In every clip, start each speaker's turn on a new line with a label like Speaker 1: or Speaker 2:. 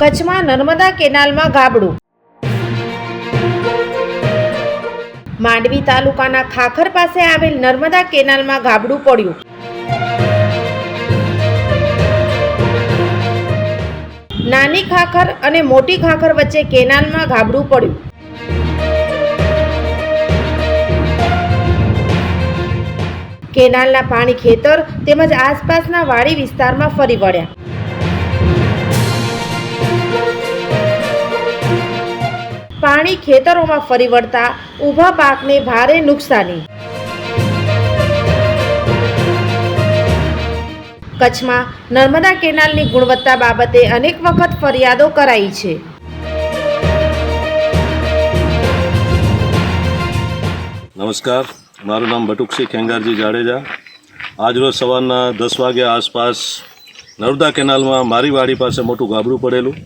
Speaker 1: કચ્છમાં નર્મદા કેનાલમાં ગાબડું. માંડવી તાલુકાના ખાખર પાસે આવેલ નર્મદા કેનાલમાં ગાબડું પડ્યું. નાની ખાખર અને મોટી ખાખર વચ્ચે કેનાલમાં ગાબડું પડ્યું. કેનાલના પાણી ખેતર તેમજ આસપાસના વાડી વિસ્તારમાં ફરી વળ્યા. પાણી ખેતરોમાં ફરી વળતા ઊભા પાકને ભારે નુકસાની. કચ્છમાં નર્મદા કેનાલની ગુણવત્તા બાબતે અનેક વખત ફરિયાદો કરાઈ છે.
Speaker 2: નમસ્કાર. મારું નામ બટુકસિંહ ખેંગારજી જાડેજા. આજરોજ સવારના દસ વાગ્યા આસપાસ નર્મદા કેનાલમાં મારી વાડી પાસે મોટું ગાબડું પડેલું.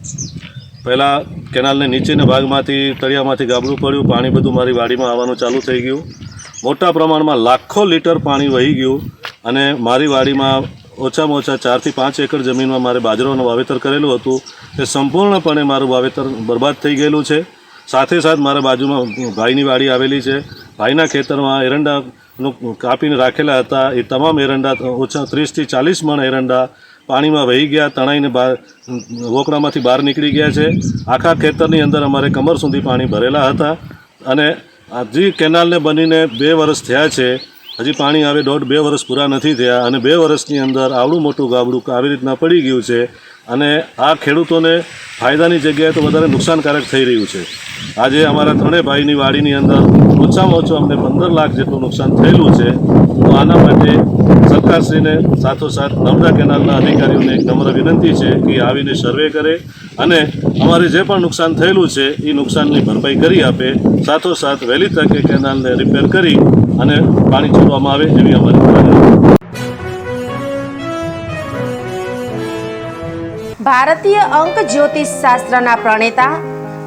Speaker 2: પહેલાં કેનાલને નીચેના ભાગમાંથી તળિયામાંથી ગાબડું પડ્યું, પાણી બધું મારી વાડીમાં આવવાનું ચાલુ થઈ ગયું. મોટા પ્રમાણમાં લાખો લીટર પાણી વહી ગયું અને મારી વાડીમાં ઓછામાં ઓછા ચારથી પાંચ એકર જમીનમાં મારે બાજરાનું વાવેતર કરેલું હતું. તે સંપૂર્ણપણે મારું વાવેતર બરબાદ થઈ ગયેલું છે. સાથે સાથ મારા બાજુમાં ભાઈની વાડી આવેલી છે. ભાઈના ખેતરમાં એરંડાનું કાપીને રાખેલા હતા. એ તમામ એરંડા, ઓછા ત્રીસથી ચાલીસ મણ એરંડા પાણીમાં વહી ગયા, તણાઈને બહાર વોકડામાંથી બહાર નીકળી ગયા છે. આખા ખેતરની અંદર અમારે કમર સુધી પાણી ભરેલા હતા અને હજી કેનાલને બનીને બે વર્ષ થયા છે. હજી પાણી આવે દોઢ બે વર્ષ પૂરા નથી થયા અને બે વર્ષની અંદર આવડું મોટું ગાબડું આવી રીતના પડી ગયું છે અને આ ખેડૂતોને ફાયદાની જગ્યાએ તો વધારે નુકસાનકારક થઈ રહ્યું છે. આજે અમારા ત્રણેય ભાઈની વાડીની અંદર ઓછામાં ઓછું અમને પંદર લાખ જેટલું નુકસાન થયેલું છે, તો આના માટે સરકારશ્રીને સાથોસાથ નર્મદા કેનાલના અધિકારીઓને એક નમ્ર વિનંતી છે કે આવીને સર્વે કરે અને અમારે જે પણ નુકસાન થયેલું છે, એ નુકસાનની ભરપાઈ કરી આપે, સાથોસાથ વહેલી તકે કેનાલને રિપેર કરી અને પાણી છોડવામાં આવે એવી અમારી
Speaker 1: ભારતીય અંક જ્યોતિષ શાસ્ત્રના પ્રણેતા